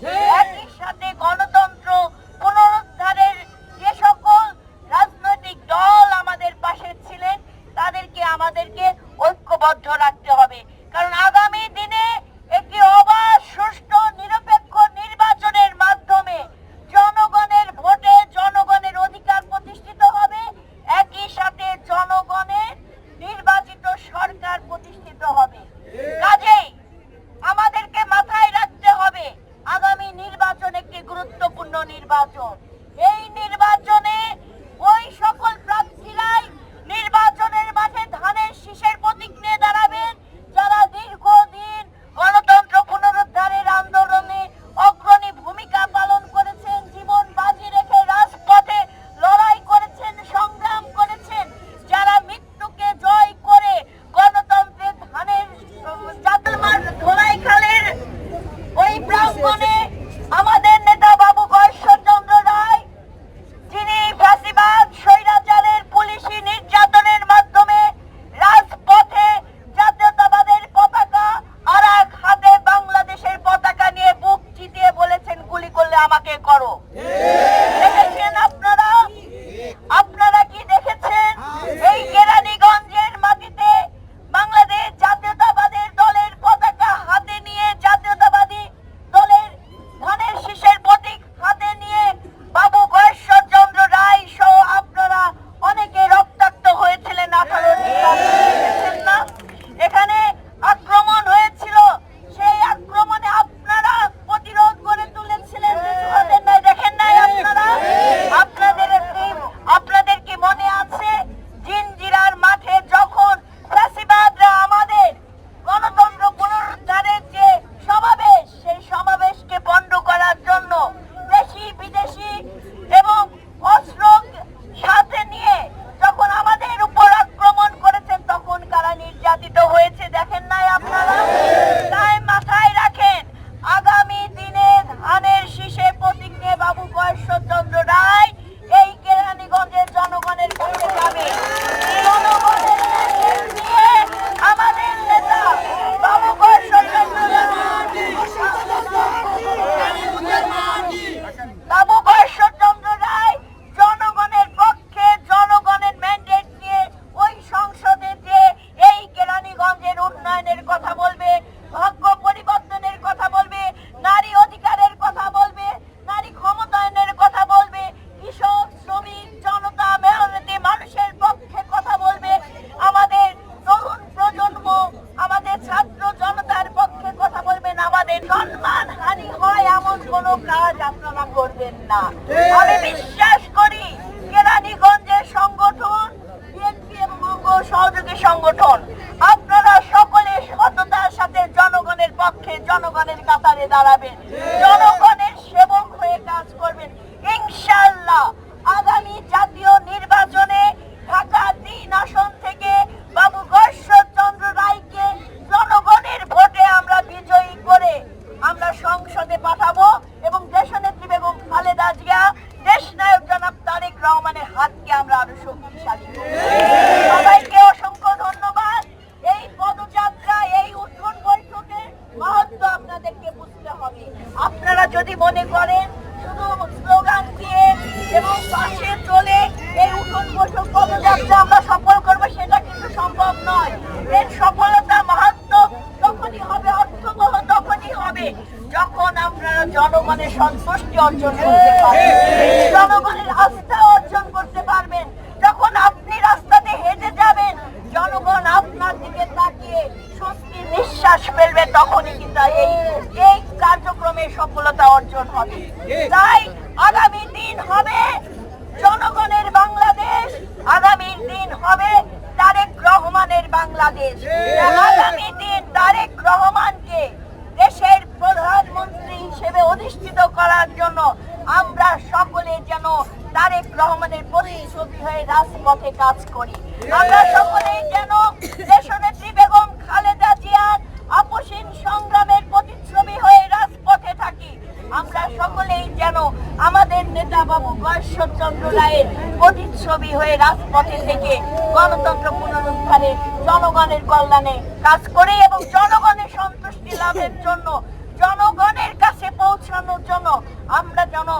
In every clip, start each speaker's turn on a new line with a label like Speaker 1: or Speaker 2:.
Speaker 1: Yeah. আমাকে করো। এমন কোনো কাজ আপনারা করবেন না। আমি বিশ্বাস করি কেরানীগঞ্জের সংগঠন বিএনপি এবং অঙ্গ সহযোগী সংগঠন আপনারা সকলে সততার সাথে জনগণের পক্ষে জনগণের কাতারে দাঁড়াবেন। জনগণের সেবক হয়ে কাজ করবেন। ইনশাল্লাহ সংসদে পাঠাবো এবং দেশনেত্রী বেগম খালেদা জিয়া, দেশ নায়ক জনাব তারেক রহমানের হাতকে আমরা আরও শক্তিশালী সবাইকে অসংখ্য ধন্যবাদ। এই পদযাত্রা, এই বৈঠকে মাহাত্ম আপনাদেরকে বুঝতে হবে। আপনারা যদি মনে করেন, শুধু স্লোগান দিয়ে এবং পাশে চলে এই উঠোন বৈঠক পদযাত্রা আমরা সফল করব, সেটা কিন্তু সম্ভব নয়। এর সফল আপনারা জনগণের সন্তুষ্টি অর্জন করতে পারবেন জনগণের আস্থা অর্জন করতে পারবেন। যখন আপনি রাস্তাতে হেঁটে যাবেন জনগণ আপনার দিকে তাকিয়ে স্বস্তির নিঃশ্বাস ফেলবে তখনই কিন্তু এই এই কার্যক্রমে সফলতা অর্জন হবে। তাই আগামী দিন হবে জনগণের বাংলাদেশ আগামী দিন হবে তারেক রহমানের বাংলাদেশ। আগামী দিন তারেক রহমানকে দেশের প্রধানমন্ত্রী হিসেবে অধিষ্ঠিত করার জন্য আমরা সকলে যেন তারেক রহমানের প্রতিচ্ছবি হয়ে রাজপথে কাজ করি। আমরা সকলেই যেন দেশনেত্রী বেগম খালেদা জিয়ার আপসীন সংগ্রামের প্রতিচ্ছবি হয়ে রাজপথে থাকি। আমরা সকলেই যেন আমাদের নেতা বাবু গয়েশ্বরচন্দ্র রায়ের প্রতিচ্ছবি হয়ে রাজপথে থেকে গণতন্ত্র পুনরুদ্ধারে জনগণের কল্যাণে কাজ করে এবং জনগণের সন্তুষ্টি লাভের জন্য জনগণের কাছে পৌঁছানোর জন্য আমরা যেন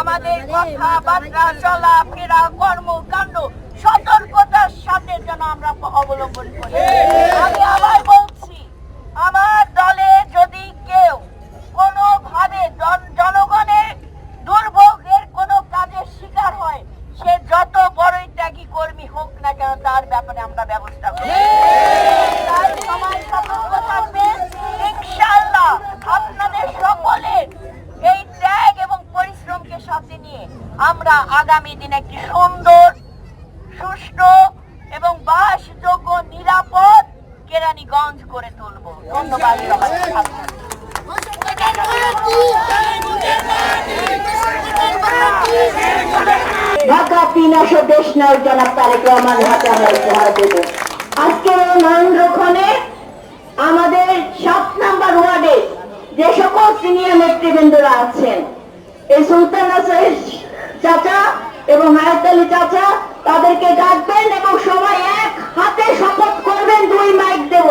Speaker 1: আমাদের কথাবার্তা চলাফেরা কর্মকাণ্ড সতর্কতার সাথে যেন আমরা অবলম্বন করি। আমি আবার সাথে নিয়ে আমরা আগামী দিনে একটি সুন্দর, সুষ্ঠু এবং বাসযোগ্য, নিরাপদ কেরানীগঞ্জ করে তুলব। ধন্যবাদ আমাদের সাত নাম্বার ওয়ার্ডে যে সকল সিনিয়র নেতৃবৃন্দরা আছেন এই সুলতান আছে। চাচা এবং হায়াত আলী চাচা, তাদেরকে ডাকবেন এবং সবাই এক হাতে শপথ করবেন, দুই মাইক দেব,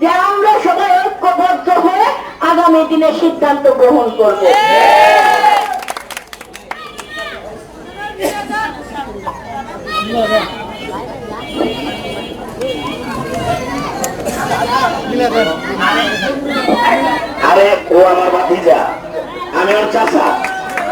Speaker 1: যে আমরা সবাই ঐক্যবদ্ধ হয়ে আগামী দিনে সিদ্ধান্ত গ্রহণ করব
Speaker 2: আরে ও আমার ভাতিজা আমি ওর চাষা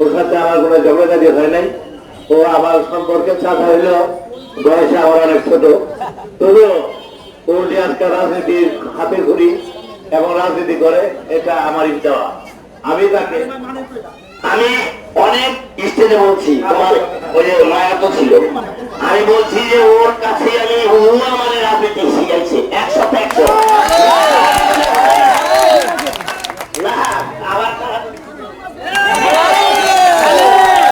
Speaker 3: ওর সাথে আমার কোনো ঝগড়াঝাটি হয় নাই। ও আমার সম্পর্কে চাচা হইল, বয়সে আমার অনেক ছোট। তবুও ও যে আজকে রাজনীতির হাতে ঘুরি এবং রাজনীতি করে, এটা আমারই দেওয়া আমি তাকে
Speaker 2: আমি অনেক স্টেজে বলছি ওই যে মায়া তো ছিল। আমি বলছি যে ওর কাছে আমি আমার রাজনীতি শিখাইছে একশো একশো